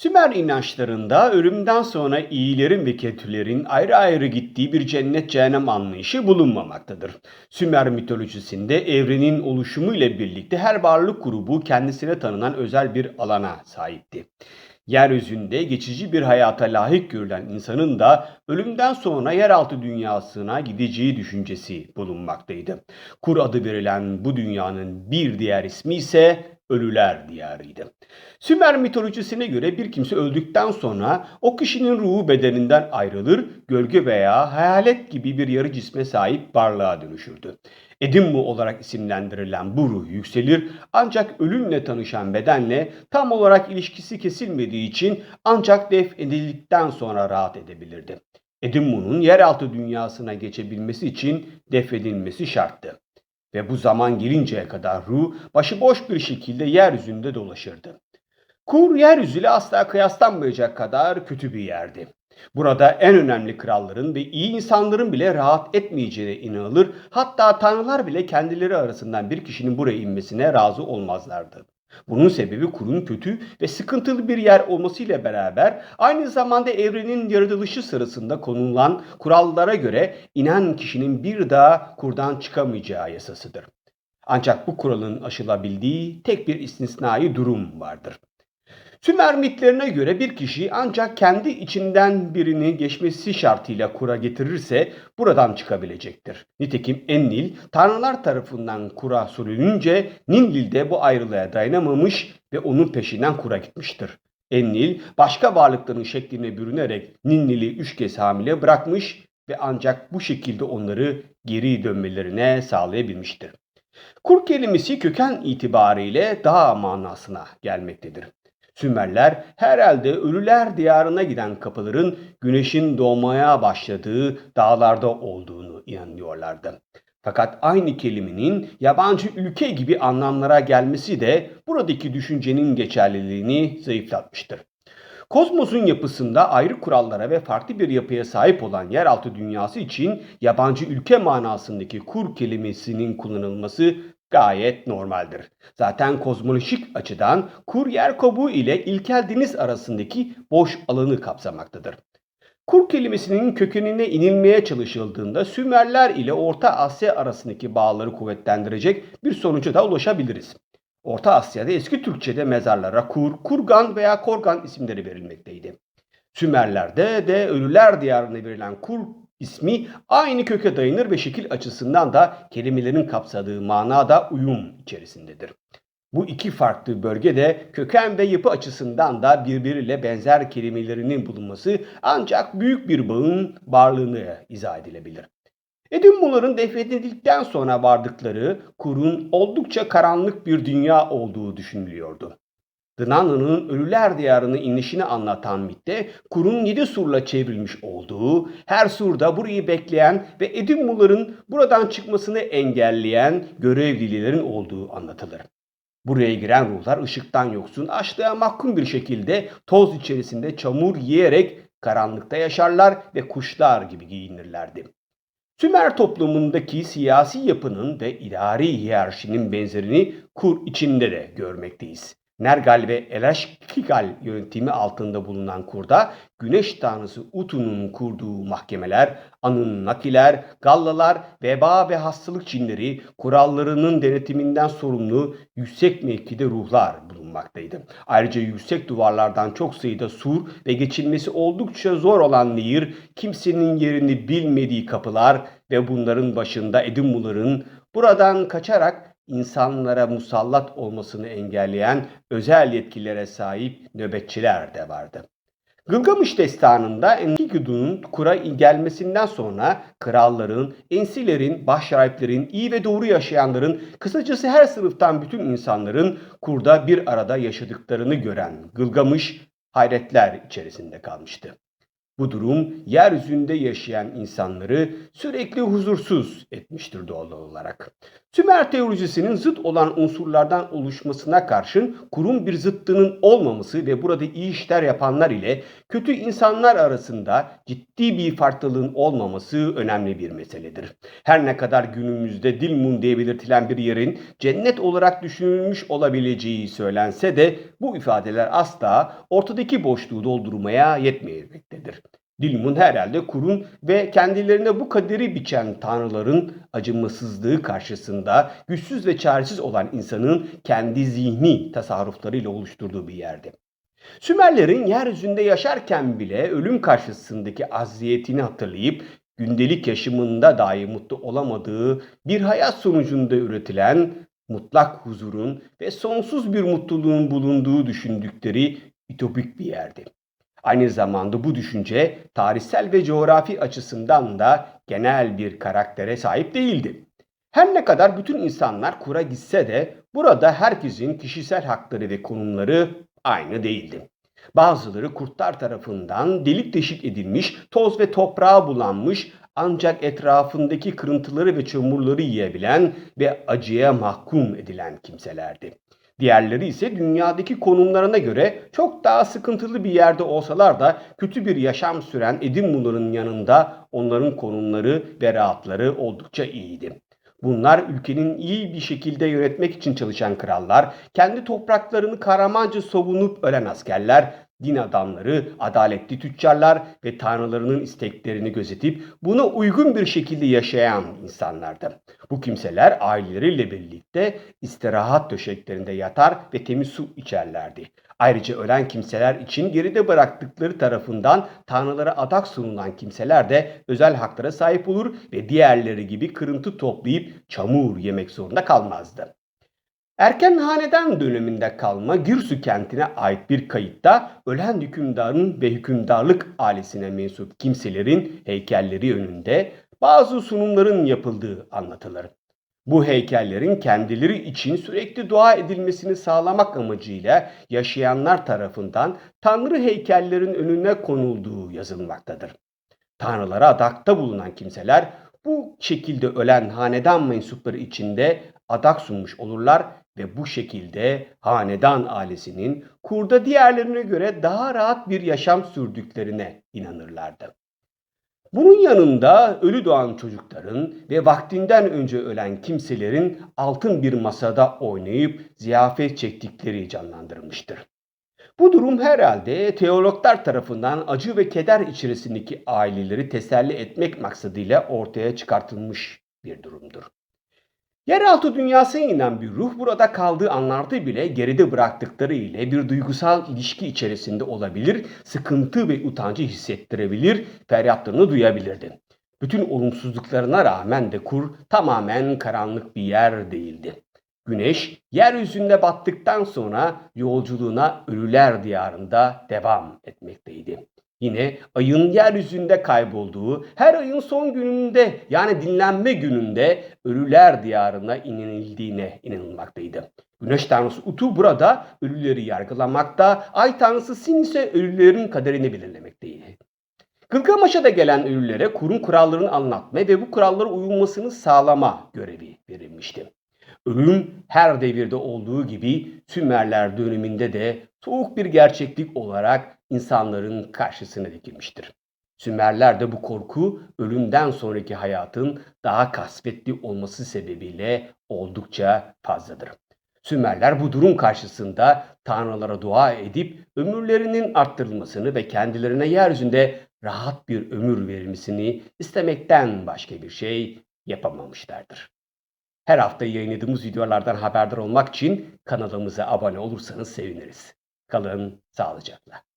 Sümer inançlarında ölümden sonra iyilerin ve kötülerin ayrı ayrı gittiği bir cennet cehennem anlayışı bulunmamaktadır. Sümer mitolojisinde evrenin oluşumu ile birlikte her varlık grubu kendisine tanınan özel bir alana sahipti. Yeryüzünde geçici bir hayata layık görülen insanın da ölümden sonra yeraltı dünyasına gideceği düşüncesi bulunmaktaydı. Kur adı verilen bu dünyanın bir diğer ismi ise Ölüler Diyarı'ydı. Sümer mitolojisine göre bir kimse öldükten sonra o kişinin ruhu bedeninden ayrılır, gölge veya hayalet gibi bir yarı cisme sahip varlığa dönüşürdü. Edimmu olarak isimlendirilen bu ruh yükselir ancak ölümle tanışan bedenle tam olarak ilişkisi kesilmediği için ancak def edildikten sonra rahat edebilirdi. Edimmu'nun yeraltı dünyasına geçebilmesi için defedilmesi şarttı. Ve bu zaman gelinceye kadar ruh başıboş bir şekilde yeryüzünde dolaşırdı. Kur yeryüzüyle asla kıyaslanmayacak kadar kötü bir yerdi. Burada en önemli kralların ve iyi insanların bile rahat etmeyeceğine inanılır. Hatta tanrılar bile kendileri arasından bir kişinin buraya inmesine razı olmazlardı. Bunun sebebi kurun kötü ve sıkıntılı bir yer olmasıyla beraber aynı zamanda evrenin yaratılışı sırasında konulan kurallara göre inen kişinin bir daha kurdan çıkamayacağı yasasıdır. Ancak bu kuralın aşılabildiği tek bir istisnai durum vardır. Sümer mitlerine göre bir kişi ancak kendi içinden birini geçmesi şartıyla kura getirirse buradan çıkabilecektir. Nitekim Enlil tanrılar tarafından kura sürülünce Ninlil de bu ayrılığa dayanamamış ve onun peşinden kura gitmiştir. Enlil başka varlıkların şekline bürünerek Ninlil'i üç kez hamile bırakmış ve ancak bu şekilde onları geri dönmelerine sağlayabilmiştir. Kur kelimesi köken itibariyle dağ manasına gelmektedir. Sümerler herhalde ölüler diyarına giden kapıların güneşin doğmaya başladığı dağlarda olduğunu inanıyorlardı. Fakat aynı kelimenin yabancı ülke gibi anlamlara gelmesi de buradaki düşüncenin geçerliliğini zayıflatmıştır. Kozmosun yapısında ayrı kurallara ve farklı bir yapıya sahip olan yeraltı dünyası için yabancı ülke manasındaki kur kelimesinin kullanılması gayet normaldir. Zaten kozmolojik açıdan kur yer kabuğu ile ilkel deniz arasındaki boş alanı kapsamaktadır. Kur kelimesinin kökenine inilmeye çalışıldığında Sümerler ile Orta Asya arasındaki bağları kuvvetlendirecek bir sonuca da ulaşabiliriz. Orta Asya'da eski Türkçe'de mezarlara kur, kurgan veya korgan isimleri verilmekteydi. Sümerlerde de ölüler diyarına verilen kur ismi aynı köke dayanır ve şekil açısından da kelimelerin kapsadığı manada uyum içerisindedir. Bu iki farklı bölgede köken ve yapı açısından da birbiriyle benzer kelimelerinin bulunması ancak büyük bir bağın varlığını izah edilebilir. Edimbuların defnedildikten sonra vardıkları kurun oldukça karanlık bir dünya olduğu düşünülüyordu. Dınanlı'nın ölüler diyarını inişini anlatan mitte kurun yedi surla çevrilmiş olduğu, her surda burayı bekleyen ve Edimbuların buradan çıkmasını engelleyen görevlilerin olduğu anlatılır. Buraya giren ruhlar ışıktan yoksun, açlığa mahkum bir şekilde toz içerisinde çamur yiyerek karanlıkta yaşarlar ve kuşlar gibi giyinirlerdi. Sümer toplumundaki siyasi yapının ve idari hiyerarşinin benzerini Kur içinde de görmekteyiz. Nergal ve Eleşkigal yönetimi altında bulunan kurda güneş tanrısı Utu'nun kurduğu mahkemeler, Anunnakiler, Gallalar, veba ve hastalık cinleri, kurallarının denetiminden sorumlu yüksek mevkide ruhlar bulunmaktaydı. Ayrıca yüksek duvarlardan çok sayıda sur ve geçilmesi oldukça zor olan nehir, kimsenin yerini bilmediği kapılar ve bunların başında Edimmuların buradan kaçarak insanlara musallat olmasını engelleyen özel yetkilere sahip nöbetçiler de vardı. Gılgamış destanında Enkidu'nun kura gelmesinden sonra kralların, ensilerin, başrahiplerin, iyi ve doğru yaşayanların, kısacası her sınıftan bütün insanların kurda bir arada yaşadıklarını gören Gılgamış hayretler içerisinde kalmıştı. Bu durum yeryüzünde yaşayan insanları sürekli huzursuz etmiştir doğal olarak. Sümer teolojisinin zıt olan unsurlardan oluşmasına karşın kurum bir zıttının olmaması ve burada iyi işler yapanlar ile kötü insanlar arasında ciddi bir farklılığın olmaması önemli bir meseledir. Her ne kadar günümüzde Dilmun diye belirtilen bir yerin cennet olarak düşünülmüş olabileceği söylense de bu ifadeler asla ortadaki boşluğu doldurmaya yetmeyecektedir. Dilmun herhalde kurun ve kendilerine bu kaderi biçen tanrıların acımasızlığı karşısında güçsüz ve çaresiz olan insanın kendi zihni tasarruflarıyla oluşturduğu bir yerdi. Sümerlerin yeryüzünde yaşarken bile ölüm karşısındaki aziyetini hatırlayıp gündelik yaşamında dahi mutlu olamadığı bir hayat sonucunda üretilen mutlak huzurun ve sonsuz bir mutluluğun bulunduğu düşündükleri ütopik bir yerdi. Aynı zamanda bu düşünce tarihsel ve coğrafi açısından da genel bir karaktere sahip değildi. Her ne kadar bütün insanlar kura gitse de burada herkesin kişisel hakları ve konumları aynı değildi. Bazıları kurtlar tarafından delik deşik edilmiş, toz ve toprağa bulanmış ancak etrafındaki kırıntıları ve çamurları yiyebilen ve acıya mahkum edilen kimselerdi. Diğerleri ise dünyadaki konumlarına göre çok daha sıkıntılı bir yerde olsalar da kötü bir yaşam süren Edinburgh'ın yanında onların konumları ve rahatları oldukça iyiydi. Bunlar ülkenin iyi bir şekilde yönetmek için çalışan krallar, kendi topraklarını kahramanca savunup ölen askerler, din adamları, adaletli tüccarlar ve tanrılarının isteklerini gözetip buna uygun bir şekilde yaşayan insanlardı. Bu kimseler aileleriyle birlikte istirahat döşeklerinde yatar ve temiz su içerlerdi. Ayrıca ölen kimseler için geride bıraktıkları tarafından tanrılara adak sunulan kimseler de özel haklara sahip olur ve diğerleri gibi kırıntı toplayıp çamur yemek zorunda kalmazdı. Erken hanedan döneminde kalma Girsü kentine ait bir kayıtta ölen hükümdarın ve hükümdarlık ailesine mensup kimselerin heykelleri önünde bazı sunumların yapıldığı anlatılır. Bu heykellerin kendileri için sürekli dua edilmesini sağlamak amacıyla yaşayanlar tarafından tanrı heykellerin önüne konulduğu yazılmaktadır. Tanrılara adakta bulunan kimseler bu şekilde ölen hanedan mensupları içinde adak sunmuş olurlar ve bu şekilde hanedan ailesinin kurda diğerlerine göre daha rahat bir yaşam sürdüklerine inanırlardı. Bunun yanında ölü doğan çocukların ve vaktinden önce ölen kimselerin altın bir masada oynayıp ziyafet çektikleri canlandırılmıştır. Bu durum herhalde teologlar tarafından acı ve keder içerisindeki aileleri teselli etmek maksadıyla ortaya çıkartılmış bir durumdur. Yeraltı dünyasına inen bir ruh burada kaldığı anlarda bile geride bıraktıkları ile bir duygusal ilişki içerisinde olabilir, sıkıntı ve utancı hissettirebilir, feryatlarını duyabilirdi. Bütün olumsuzluklarına rağmen de kur tamamen karanlık bir yer değildi. Güneş yeryüzünde battıktan sonra yolculuğuna ölüler diyarında devam etmekteydi. Yine ayın yeryüzünde kaybolduğu, her ayın son gününde yani dinlenme gününde ölüler diyarına inildiğine inanılmaktaydı. Güneş tanrısı Utu burada ölüleri yargılamakta, ay tanrısı Sin ise ölülerin kaderini belirlemekteydi. Gılgamış'a da gelen ölülere kurun kurallarını anlatma ve bu kurallara uyulmasını sağlama görevi verilmişti. Ölüm her devirde olduğu gibi Sümerler döneminde de soğuk bir gerçeklik olarak insanların karşısına dikilmiştir. Sümerler de bu korku ölümden sonraki hayatın daha kasvetli olması sebebiyle oldukça fazladır. Sümerler bu durum karşısında tanrılara dua edip ömürlerinin arttırılmasını ve kendilerine yeryüzünde rahat bir ömür verilmesini istemekten başka bir şey yapamamışlardır. Her hafta yayınladığımız videolardan haberdar olmak için kanalımıza abone olursanız seviniriz. Kalın sağlıcakla.